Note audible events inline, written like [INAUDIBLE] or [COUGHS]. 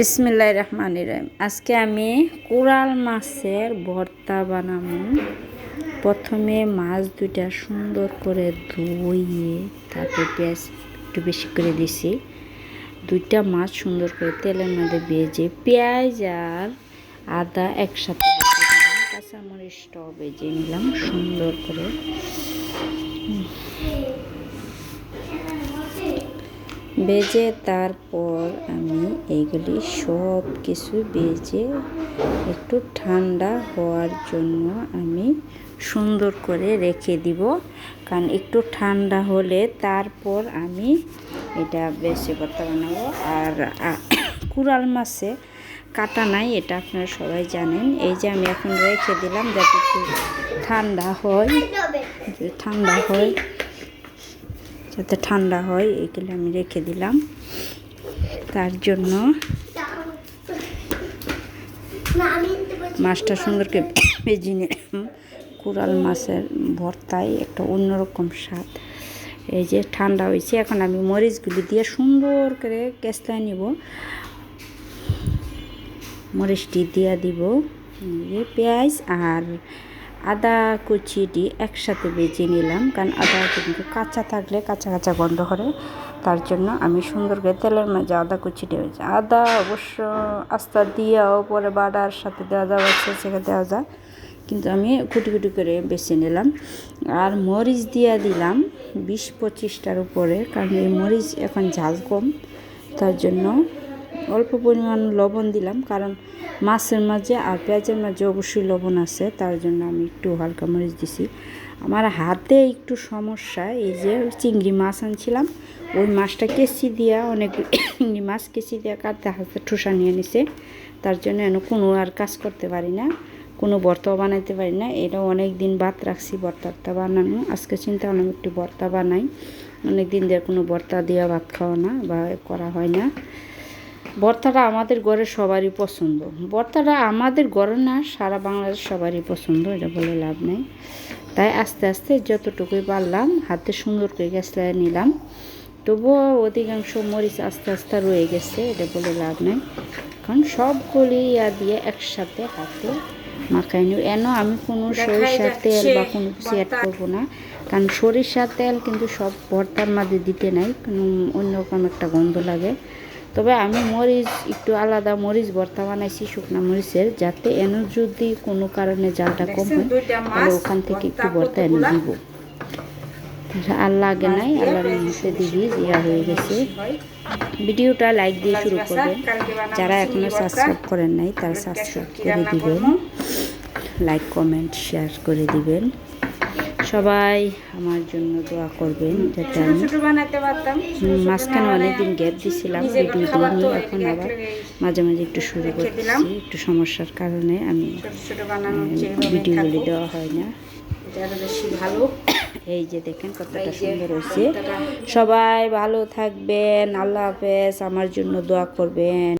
বিসমিল্লাহ রহমান রহিম। আজকে আমি কোরাল মাছের ভর্তা বানাবো। প্রথমে মাছ দুইটা সুন্দর করে ধুইয়ে তারপর পেঁয়াজ একটু বেশি করে দিছি। দুইটা মাছ সুন্দর করে তেলের মধ্যে ভেজে পেঁয়াজ আর আদা একসাথে কাঁচামরিচটাও ভেজে নিলাম সুন্দর করে। বেজে তারপর আমি এইগুলি সব কিছু বেজে একটু ঠান্ডা হওয়ার জন্য আমি সুন্দর করে রেখে দিব। কারণ একটু ঠান্ডা হলে তারপর আমি এটা বেশি করতে বানাবো। আর কুড়াল মাছে কাটা নাই, এটা আপনারা সবাই জানেন। এই যে আমি এখন রেখে দিলাম যাতে একটু ঠান্ডা হয়। ঠান্ডা হয় যাতে ঠান্ডা হয় এইগুলো আমি রেখে দিলাম। তার জন্য মাছটা সুন্দর করে ভেজে নিলাম। কুড়াল মাছের ভর্তায় একটা অন্যরকম স্বাদ। এই যে ঠান্ডা হয়েছে, এখন আমি মরিচগুলি দিয়ে সুন্দর করে কেসলায় নিব। মরিচটি দিয়ে দিব। পেঁয়াজ আর আদা কুচিটি একসাথে বেজে নিলাম, কারণ আদা কিন্তু কাঁচা থাকলে কাঁচা কাঁচা গন্ধ করে। তার জন্য আমি সুন্দর করে তেলের মাঝে আদা কুচিটি হয়েছে আদা অবশ্য আস্তা দিয়েও পরে বাড়ার সাথে দেওয়া যাওয়া সেখানে দেওয়া যায়। কিন্তু আমি কুটি কুটি করে বেছে নিলাম। আর মরিচ দিয়ে দিলাম বিশ পঁচিশটার উপরে, কারণ এই মরিচ এখন ঝাল কম। তার জন্য অল্প পরিমাণ লবণ দিলাম, কারণ মাছের মাঝে আর পেঁয়াজের মাঝে অবশ্যই লবণ আছে, তার জন্য আমি একটু হালকা মরিচ দিছি। আমার হাতে একটু সমস্যা, এই যে চিংড়ি মাছ আনছিলাম, ওই মাছটা কেসি দিয়া অনেক চিংড়ি মাছ কেসি দিয়া কাটতে হাতে ঠোসা নিয়ে নিছে, তার জন্য এন কোনো আর কাজ করতে পারি না, কোনো ভর্তাও বানাইতে পারি না, এটা অনেক দিন বাদ রাখছি ভর্তাটা বানানো, আজকে চিন্তা করলাম একটু ভর্তা বানাই অনেক দিন দিয়ে কোনো ভর্তা দিয়ে ভাত খাওয়া না বা করা হয় না। ভর্তাটা আমাদের ঘরে সবারই পছন্দ। ভর্তাটা আমাদের ঘরে না সারা বাংলাদেশ সবারই পছন্দ এটা বলে লাভ নেই। তাই আস্তে আস্তে যতটুকুই পারলাম হাতে সুন্দর করে গ্যাসটা নিলাম। তবুও অধিকাংশ মরিচ আস্তে আস্তে রয়ে গেছে এটা বলে লাভ নেই। কারণ সবগুলি ইয়া দিয়ে একসাথে হাতে মাখাই নিব এন আমি কোনো সরিষার তেল বা কোনো কিছু অ্যাড করব না। কারণ সরিষার তেল কিন্তু সব ভর্তার মাঝে দিতে নাই অন্যরকম একটা গন্ধ লাগে। তবে আমি মরিচ একটু আলাদা মরিচ ভর্তা বানাইছি শুকনা মরিচের যাতে এন যদি কোনো কারণে জালটা কম হয় তাহলে ওখান থেকে একটু ভর্তা এনে দিব। আর লাগে নাই আল্লাহর মধ্যে দিবি ইয়া হয়ে গেছে। ভিডিওটা লাইক দিয়ে শুরু করবেন। যারা এখনও সাবস্ক্রাইব করেন নাই তারা সাবস্ক্রাইব করে দিবেন। লাইক কমেন্ট শেয়ার করে দিবেন। সবাই আমার জন্য দোয়া করবেন যাতে আমি মাঝখানে অনেকদিন গ্যাপ দিছিলাম ভিডিও দিইনি এখন আবার মাঝে মাঝে একটু শুরু করতেছি। একটু সমস্যার কারণে আমি ভিডিওগুলি দেওয়া হয় না। ভালো। [COUGHS] এই যে দেখেন কতটা সুন্দর হয়েছে। সবাই ভালো থাকবেন আল্লাহ হাফেজ আমার জন্য দোয়া করবেন।